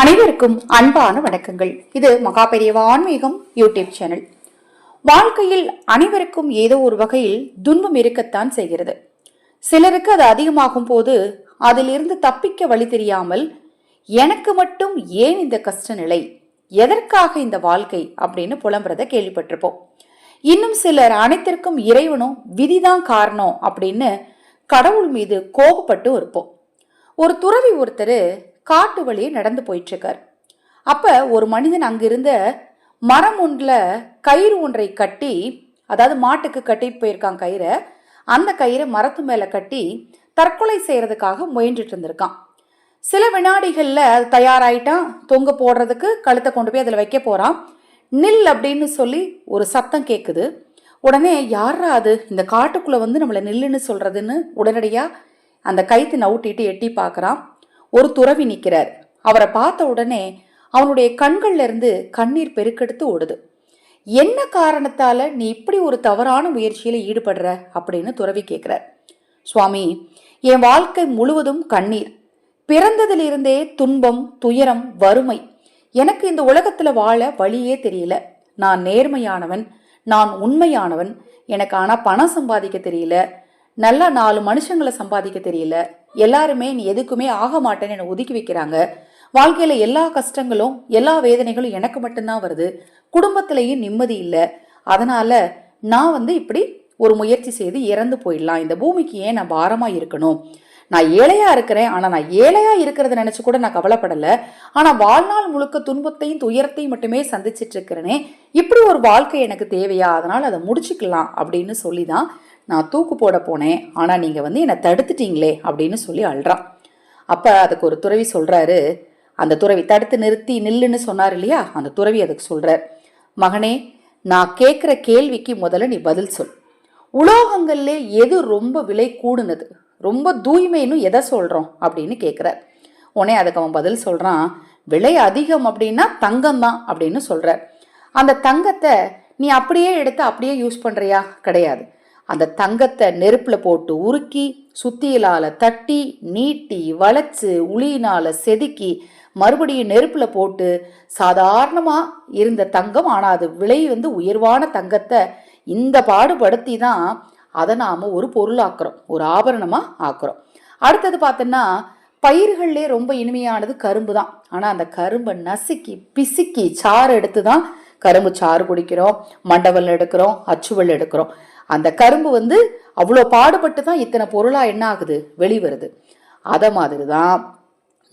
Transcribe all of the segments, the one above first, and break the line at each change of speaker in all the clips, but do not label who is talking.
அனைவருக்கும் அன்பான வணக்கங்கள். இது மகாபெரியவா ஆன்மீகம் யூடியூப் சேனல். வாழ்க்கையில் அனைவருக்கும் ஏதோ ஒரு வகையில் துன்பம் இருக்கத்தான் செய்கிறது. சிலருக்கு அது அதிகமாகும் போது அதிலிருந்து தப்பிக்க வழி தெரியாமல் எனக்கு மட்டும் ஏன் இந்த கஷ்ட நிலை? எதற்காக இந்த வாழ்க்கை? அப்படின்னு புலம்புறத கேள்விப்பட்டிருப்போம். இன்னும் சிலர் அனைத்திற்கும் இறைவனும் விதிதான் காரணம் அப்படின்னு கடவுள் மீது கோபப்பட்டு இருப்போம். ஒரு துறவி ஒருத்தர் காட்டு வழியே நடந்து போயிட்டு இருக்கார் அப்ப ஒரு மனிதன் அங்கிருந்த மரம் ஒன்றில் கயிறு ஒன்றை கட்டி அதாவது மாட்டுக்கு கட்டிட்டு போயிருக்கான் கயிறை அந்த கயிறை மரத்து மேலே கட்டி தற்கொலை செய்யறதுக்காக முயன்றுட்டு இருந்திருக்கான். சில வினாடிகளில் அது தயாராயிட்டான் தொங்க போடுறதுக்கு கழுத்தை கொண்டு போய் அதில் வைக்க போகிறான். நில் அப்படின்னு சொல்லி ஒரு சத்தம் கேட்குது. உடனே யாரா அது? இந்த காட்டுக்குள்ளே வந்து நம்மளை நில்லுன்னு சொல்கிறதுன்னு உடனடியாக அந்த கைத்து நவுட்டிட்டு எட்டி பார்க்குறான். ஒரு துறவி நிற்கிறார். அவரை பார்த்த உடனே அவனுடைய கண்கள்ல இருந்து கண்ணீர் பெருக்கெடுத்து ஓடுது. என்ன காரணத்தால நீ இப்படி ஒரு தவறான முயற்சியில ஈடுபடுற? அப்படின்னு துறவி கேட்கிறார். சுவாமி என் வாழ்க்கை முழுவதும் கண்ணீர். பிறந்ததிலிருந்தே துன்பம் துயரம் வறுமை எனக்கு இந்த உலகத்துல வாழ வழியே தெரியல. நான் நேர்மையானவன் நான் உண்மையானவன். எனக்கு ஆனால் பணம் சம்பாதிக்க தெரியல. நல்லா நாலு மனுஷங்களை சம்பாதிக்க தெரியல. எல்லாருமே நீ எதுக்குமே ஆக மாட்டேன்னு என்னை ஒதுக்கி வைக்கிறாங்க. வாழ்க்கையில எல்லா கஷ்டங்களும் எல்லா வேதனைகளும் எனக்கு மட்டும்தான் வருது. குடும்பத்திலையும் நிம்மதி இல்லை. அதனால நான் வந்து இப்படி ஒரு முயற்சி செய்து இறந்து போயிடலாம். இந்த பூமிக்கு ஏன் நான் பாரமா இருக்கணும்? நான் ஏழையா இருக்கிறேன். ஆனா நான் ஏழையா இருக்கிறத நினைச்சு கூட நான் கவலைப்படல. ஆனா வாழ்நாள் முழுக்க துன்பத்தையும் துயரத்தையும் மட்டுமே சந்திச்சிட்டு இருக்கிறேனே. இப்படி ஒரு வாழ்க்கை எனக்கு தேவையா? அதனால அதை முடிச்சுக்கலாம் அப்படின்னு சொல்லி தான் நான் தூக்கு போட போனேன் ஆனால் நீங்கள் வந்து என்னை தடுத்துட்டீங்களே அப்படின்னு சொல்லி அழுறான். அப்போ அதுக்கு ஒரு துறவி சொல்கிறாரு அந்த துறவி தடுத்து நிறுத்தி நில்லுன்னு சொன்னார் இல்லையா? அந்த துறவி அதுக்கு சொல்கிறார் மகனே நான் கேட்குற கேள்விக்கு முதல்ல நீ பதில் சொல். உலோகங்கள்ல எது ரொம்ப விலை கூடுனது? ரொம்ப தூய்மைன்னு எதை சொல்கிறோம் அப்படின்னு கேட்குறார் உடனே அதுக்கு அவன் பதில் சொல்கிறான் விலை அதிகம் அப்படின்னா தங்கம் தான் அப்படின்னு சொல்கிறார் அந்த தங்கத்தை நீ அப்படியே எடுத்து அப்படியே யூஸ் பண்ணுறியா கிடையாது. அந்த தங்கத்தை நெருப்புல போட்டு உருக்கி சுத்தியலால தட்டி நீட்டி வளைச்சு உளியினால செதுக்கி மறுபடியும் நெருப்புல போட்டு சாதாரணமா இருந்த தங்கம் ஆனா அது விலை வந்து உயர்வான தங்கத்தை இந்த பாடுபடுத்தி தான் அதை நாம ஒரு பொருளாக்குறோம் ஒரு ஆபரணமா ஆக்குறோம். அடுத்தது பார்த்தோன்னா பயிர்கள்லே ரொம்ப இனிமையானது கரும்பு தான். ஆனால் அந்த கரும்பை நசுக்கி பிசுக்கி சாறு எடுத்து தான் கரும்பு சாறு குடிக்கிறோம் மண்டவல் எடுக்கிறோம் அச்சுவல் எடுக்கிறோம். அந்த கரும்பு வந்து அவ்வளோ பாடுபட்டு தான் இத்தனை பொருளாக என்ன ஆகுது? வெளிவருது அதை மாதிரி தான்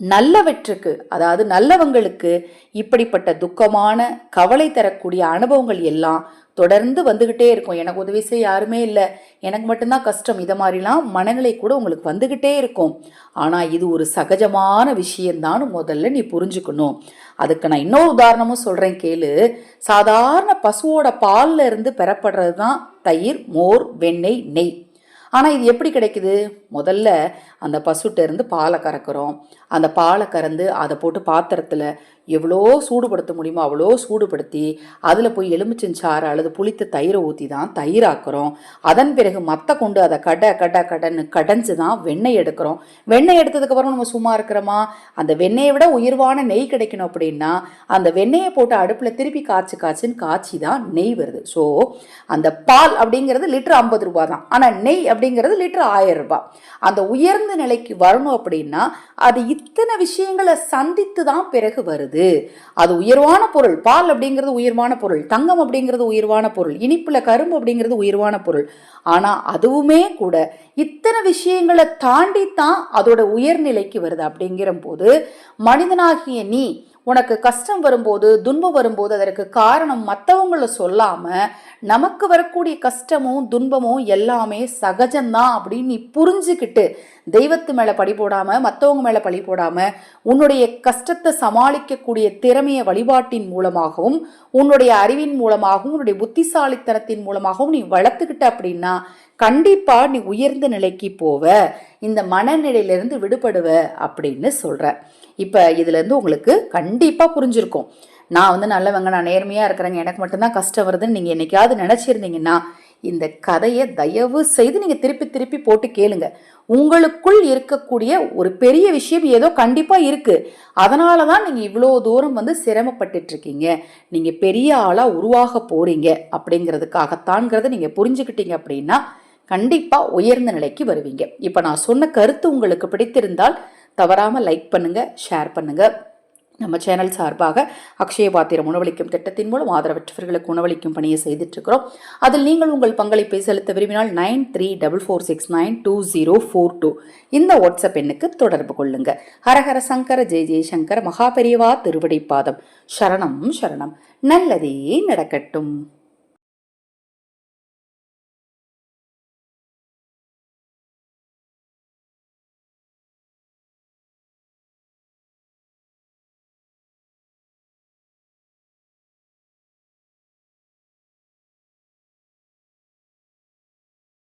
நல்லவற்றுக்கு அதாவது நல்லவங்களுக்கு இப்படிப்பட்ட துக்கமான கவலை தரக்கூடிய அனுபவங்கள் எல்லாம் தொடர்ந்து வந்துக்கிட்டே இருக்கும். எனக்கு உதவி செய்ய யாருமே இல்லை. எனக்கு மட்டும்தான் கஷ்டம். இதை மாதிரிலாம் மனநிலை கூட உங்களுக்கு வந்துக்கிட்டே இருக்கும். ஆனால் இது ஒரு சகஜமான விஷயந்தான் முதல்ல நீ புரிஞ்சுக்கணும். அதுக்கு நான் இன்னொரு உதாரணமும் சொல்கிறேன் கேளு. சாதாரண பசுவோட பாலில் இருந்து பெறப்படுறது தான் தயிர் மோர் வெண்ணெய் நெய். ஆனால் இது எப்படி கிடைக்குது? முதல்ல அந்த பசுட்டேருந்து பாலை கறக்கிறோம். அந்த பாலை கறந்து அதை போட்டு பாத்திரத்தில் எவ்வளோ சூடுபடுத்த முடியுமோ அவ்வளோ சூடுபடுத்தி அதில் போய் எலுமிச்சஞ்சாறு அல்லது புளித்த தயிரை ஊற்றி தான் தயிராக்குறோம். அதன் பிறகு மத்த கொண்டு அதை கடை கடை கடன்னு கடைஞ்சு தான் வெண்ணெய் எடுக்கிறோம். வெண்ணெய் எடுத்ததுக்கப்புறம் நம்ம சும்மா இருக்கிறோமா? அந்த வெண்ணெயை விட உயர்வான நெய் கிடைக்கணும் அப்படின்னா அந்த வெண்ணெயை போட்டு அடுப்பில் திருப்பி காய்ச்சி காய்ச்சின்னு காய்ச்சி தான் நெய் வருது. ஸோ அந்த பால் அப்படிங்கிறது லிட்டர் ஐம்பது ரூபா தான். ஆனால் நெய் அப்படிங்கிறது லிட்டர் ஆயிரம் ரூபாய் அந்த உயர்ந்த நிலைக்கு வரணும் அப்படின்னா அது இத்தனை விஷயங்களை சந்தித்து தான் பிறகு வருது. அது உயர்வான பொருள். பால் அப்படிங்கிறது உயர்வான பொருள். தங்கம் அப்படிங்கிறது உயர்வான பொருள். இனிப்புல கரும்பு அப்படிங்கிறது உயர்வான பொருள். ஆனால் அதுவுமே கூட இத்தனை விஷயங்களை தாண்டி தான் அதோட உயர்நிலைக்கு வருது. அப்படிங்கிற போது மனிதனாகிய நீ உனக்கு கஷ்டம் வரும்போது துன்பம் வரும்போது அதற்கு காரணம் மற்றவங்கள சொல்லாம நமக்கு வரக்கூடிய கஷ்டமும் துன்பமும் எல்லாமே சகஜம்தான் அப்படின்னு நீ புரிஞ்சுக்கிட்டு தெய்வத்து மேல பழி போடாம மற்றவங்க மேல பழி போடாம உன்னுடைய கஷ்டத்தை சமாளிக்கக்கூடிய திறமைய வழிபாட்டின் மூலமாகவும் உன்னுடைய அறிவின் மூலமாகவும் உன்னுடைய புத்திசாலித்தனத்தின் மூலமாகவும் நீ வளர்த்துக்கிட்ட அப்படின்னா கண்டிப்பா நீ உயர்ந்த நிலைக்கு போவ இந்த மனநிலையிலிருந்து விடுபடுவ அப்படின்னு சொல்ற. இப்ப இதுல இருந்து உங்களுக்கு கண்டிப்பாக புரிஞ்சிருக்கும். நான் வந்து நல்லவங்க நான் நேர்மையாக இருக்கிறேங்க எனக்கு மட்டும்தான் கஷ்டம் வருதுன்னு நீங்கள் என்னைக்காவது நினச்சிருந்தீங்கன்னா இந்த கதையை தயவு செய்து நீங்கள் திருப்பி திருப்பி போட்டு கேளுங்க. உங்களுக்குள் இருக்கக்கூடிய ஒரு பெரிய விஷயம் ஏதோ கண்டிப்பாக இருக்குது அதனால தான் நீங்கள் இவ்வளோ தூரம் வந்து சிரமப்பட்டுட்டு நீங்கள் பெரிய ஆளாக உருவாக போகிறீங்க அப்படிங்கிறதுக்காகத்தான்ங்கிறத நீங்கள் புரிஞ்சுக்கிட்டீங்க அப்படின்னா கண்டிப்பாக உயர்ந்த நிலைக்கு வருவீங்க. இப்போ நான் சொன்ன கருத்து உங்களுக்கு பிடித்திருந்தால் தவறாமல் லைக் பண்ணுங்கள் ஷேர் பண்ணுங்கள் நம்ம சேனல் சார்பாக அக்ஷய பாத்திரம் உணவளிக்கும் திட்டத்தின் மூலம் ஆதரவற்றவர்களுக்கு உணவளிக்கும் பணியை செய்துட்டு அதில் நீங்கள் உங்கள் பங்களிப்பை செலுத்த விரும்பினால் nine three double four six nine two zero four two இந்த வாட்ஸ்அப் எண்ணுக்கு தொடர்பு கொள்ளுங்க. ஹரஹர சங்கர ஜெய ஜெயசங்கர மகாபெரிவா திருவடிப்பாதம். சரணம் சரணம். நல்லதே நடக்கட்டும்.